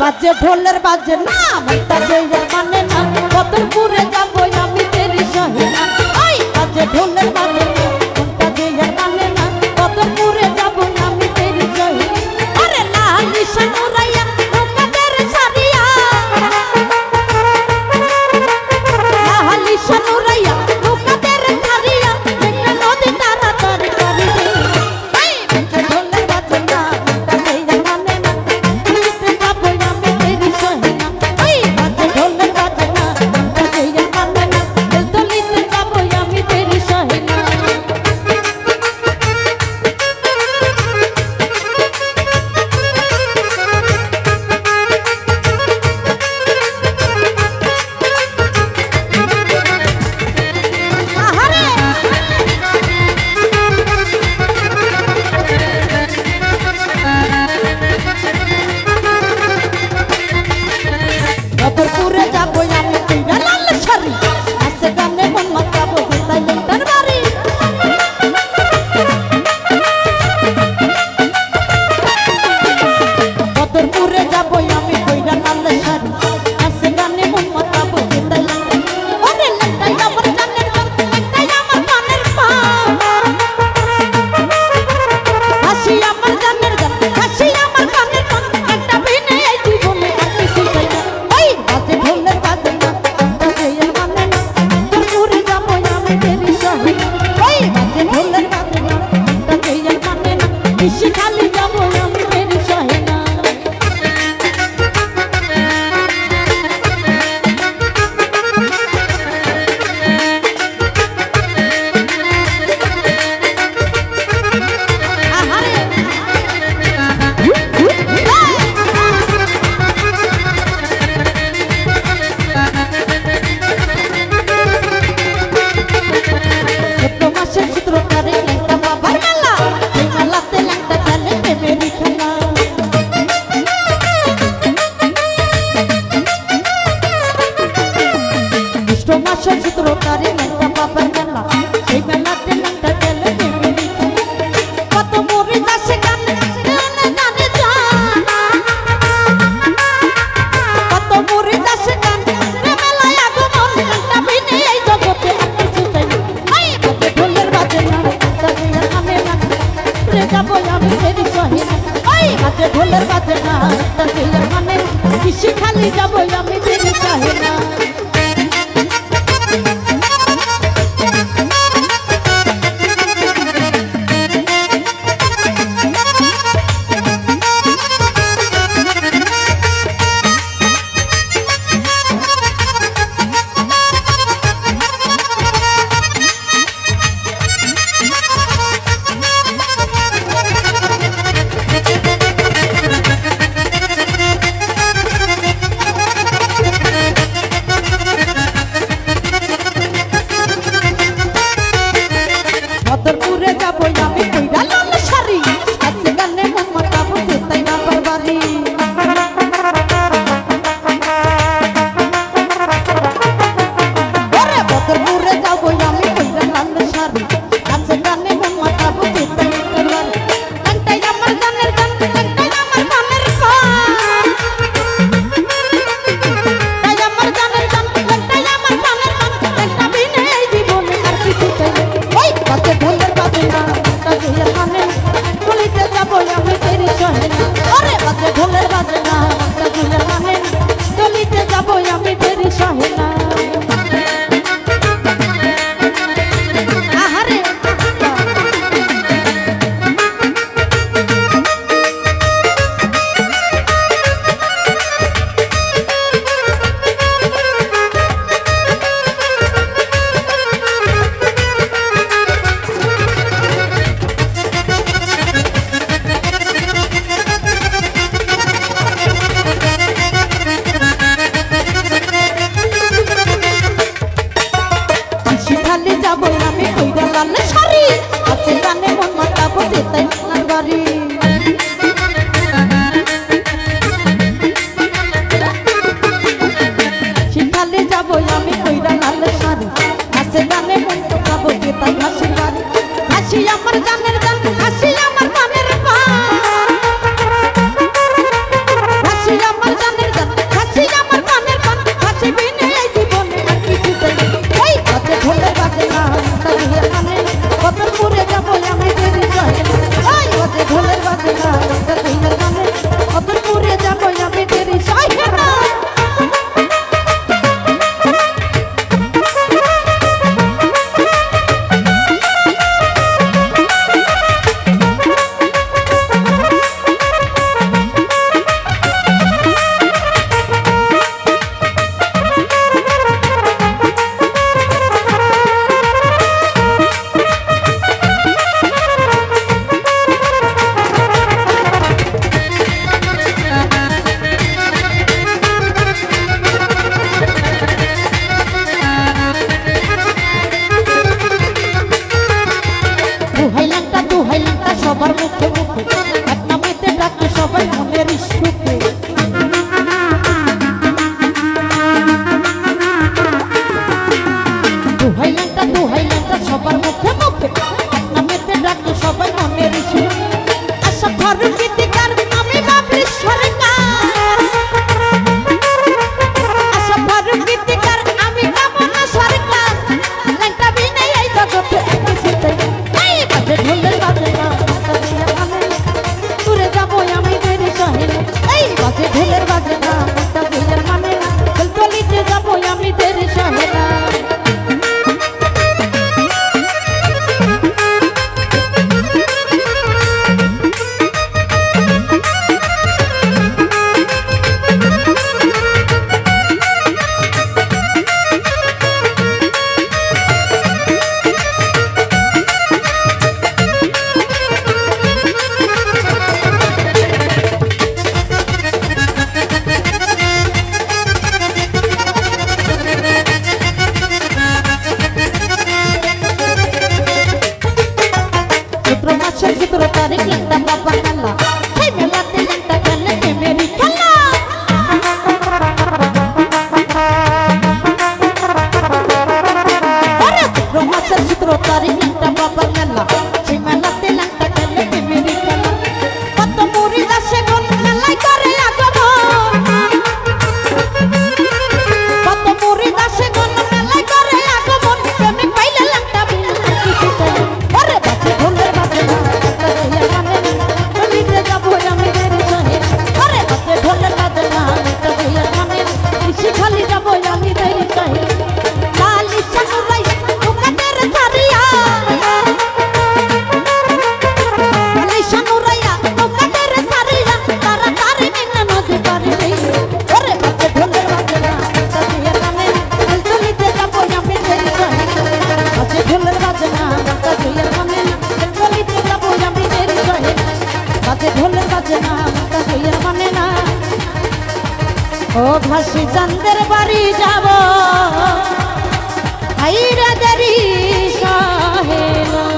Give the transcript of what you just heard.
বাজে ভোলের বাজে না মানে না। কত পুরে Nation কাছে যাব, আমি দেরি সহি ওই হাতে ঢোলের বাজে না তার দিলের মানে কিসে খালি যাব আমি తరికి తప్ప పక్కన বাজে না কাকুইয়ের মানে না ও ভাসি চান্দের বাড়ি যাব। আইরা দেরি সহেলা।